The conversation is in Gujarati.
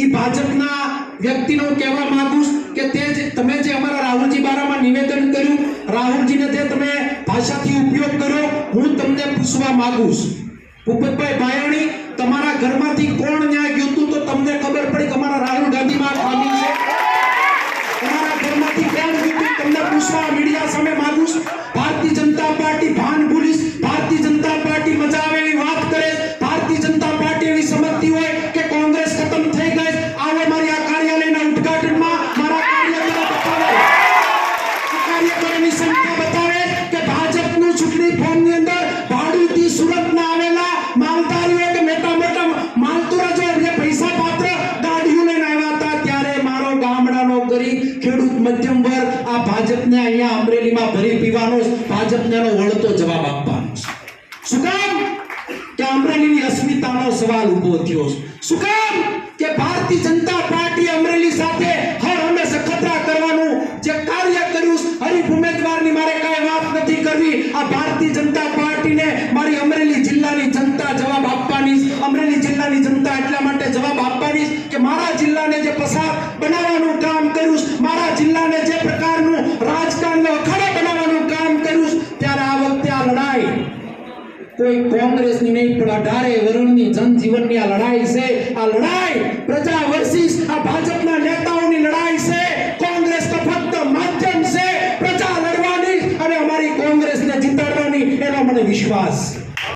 ભાજપના વ્યક્તિનો કહેવા માંગુ કે તે જ તમે જે અમારા રાહુલજી બારામાં નિવેદન કર્યું, રાહુલજીને જે તમે ભાષાથી ઉપયોગ કર્યો હું તમને પૂછવા માંગુ છું. ભૂપતભાઈ ભાયાણી તમારા ઘરમાંથી કોણ ન્યાય ગયું હતું તો તમને ખબર પડી કે અમારા રાહુલ ગાંધીમાં માં છે. તમારા ઘરમાંથી કોણ ગયું તમને પૂછવા મીડિયા ફોર્મની અંદર ભાડુતી સુરતના આવેલા માલધારીઓ કે મોટા મોટા માલતુરા છે જે પૈસા પાત્ર ગાડીઓ લઈને આવ્યા હતા, ત્યારે મારો ગામડાનો ગરીબ ખેડૂત મધ્યમ વર્ગ આ ભાજપને અહીંયા અમરેલીમાં ભરી પીવાનો ભાજપને વળતો જવાબ આપવાનો છે. શું કામ? કે અમરેલીની અસ્મિતાનો સવાલ ઊભો થયો છે. શું કામ? કે ભારતીય જનતા પાર્ટી અમરેલી સાથે હર હંમેશા ખતરા કરવાનું જે કાર્ય કર્યું હરીફ ઉમેદવારની મારે કાંઈ કરવી આ ભારતીય જનતા પાર્ટીને મારી અમરેલી જિલ્લાની જનતા જવાબ આપવાની અમરેલી જિલ્લાની જનતા એટલા માટે જવાબ આપવાની કે મારા જિલ્લાને જે પસાર બનાવવાનું કામ કર્યું મારા જિલ્લાને જે પ્રકારનું રાજકારણને અખાડે બનાવવાનું કામ કર્યું ત્યારે આ વખતે આ લડાઈ કોઈ કોંગ્રેસની નહીં, પણ અઢારે વરુણની જનજીવનની આ લડાઈ છે. આ લડાઈ પ્રજા વર્સિસ આ ભાજપના નેતા आपल्याकडे विश्वास